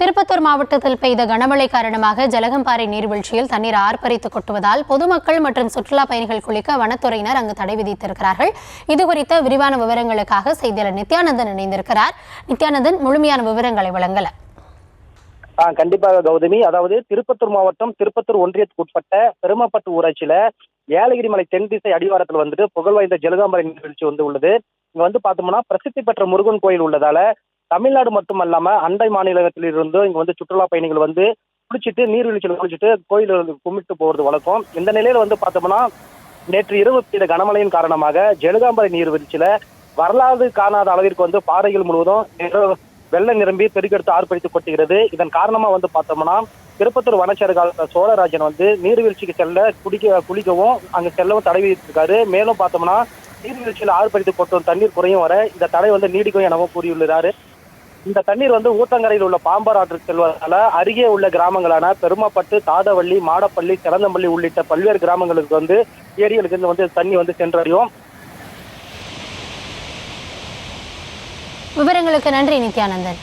திருப்பத்தூர் மாவட்டத்தில் பெய்த கனமழை காரணமாக ஜலகம்பாறை நீர்வீழ்ச்சியில் தண்ணீர் ஆர்ப்பரித்து கொட்டுவதால் பொதுமக்கள் மற்றும் சுற்றுலா பயணிகள் குளிக்க வனத்துறையினர் அங்கு தடை விதித்திருக்கிறார்கள். இது குறித்த விரிவான விவரங்களுக்காக செய்தியாளர் நித்யானந்தன் இணைந்திருக்கிறார். நித்யானந்தன் முழுமையான விவரங்களை வழங்கல. ஆஹ் கண்டிப்பாக கௌதமி. அதாவது திருப்பத்தூர் மாவட்டம் திருப்பத்தூர் ஒன்றியத்துக்கு உட்பட்ட பெருமப்பட்டு ஊராட்சியில ஏலகிரி மலை தென் திசை அடிவாரத்தில் வந்துட்டு புகழ் வாய்ந்த ஜலகாம்பரை நீர்வீழ்ச்சி வந்து உள்ளது. இங்க வந்து பார்த்தோம்னா பிரசித்தி பெற்ற முருகன் கோயில் உள்ளதால தமிழ்நாடு மட்டுமல்லாம அண்டை மாநிலத்திலிருந்து இங்க வந்து சுற்றுலா பயணிகள் வந்து குளிச்சுட்டு நீர்வீழ்ச்சியில் குளிச்சுட்டு கோயிலில் கும்பிட்டு போகிறது வழக்கம். இந்த நிலையில வந்து பார்த்தோம்னா நேற்று இரவு பெய்த கனமழையின் காரணமாக ஜெலுகாம்பரை நீர்வீழ்ச்சியில வரலாறு காணாத அளவிற்கு வந்து பாறைகள் முழுவதும் வெள்ளம் நிரம்பி பெருக்கெடுத்து ஆர்ப்பரித்து கொட்டுகிறது. இதன் காரணமா வந்து பார்த்தோம்னா திருப்பத்தூர் வனச்சர சோழராஜன் வந்து நீர்வீழ்ச்சிக்கு செல்ல குடிக்க குளிக்கவும் அங்க செல்லவும் தடை விதித்திருக்காரு. மேலும் பார்த்தோம்னா நீர்வீழ்ச்சியில் ஆர்ப்பரித்து கொட்டும் தண்ணீர் குறையும் வர இந்த தடை வந்து நீடிக்கும் எனவும் கூறியுள்ளாரு. இந்த தண்ணீர் வந்து ஊத்தங்கரையில் உள்ள பாம்பார் ஆற்றுக்கு செல்வதால அருகே உள்ள கிராமங்களான பெருமாப்பட்டு தாதவள்ளி மாடப்பள்ளி சிறந்தம்பள்ளி உள்ளிட்ட பல்வேறு கிராமங்களுக்கு வந்து ஏரிகளுக்கு வந்து தண்ணி வந்து சென்றடையும். விவரங்களுக்கு நன்றி நித்யானந்தன்.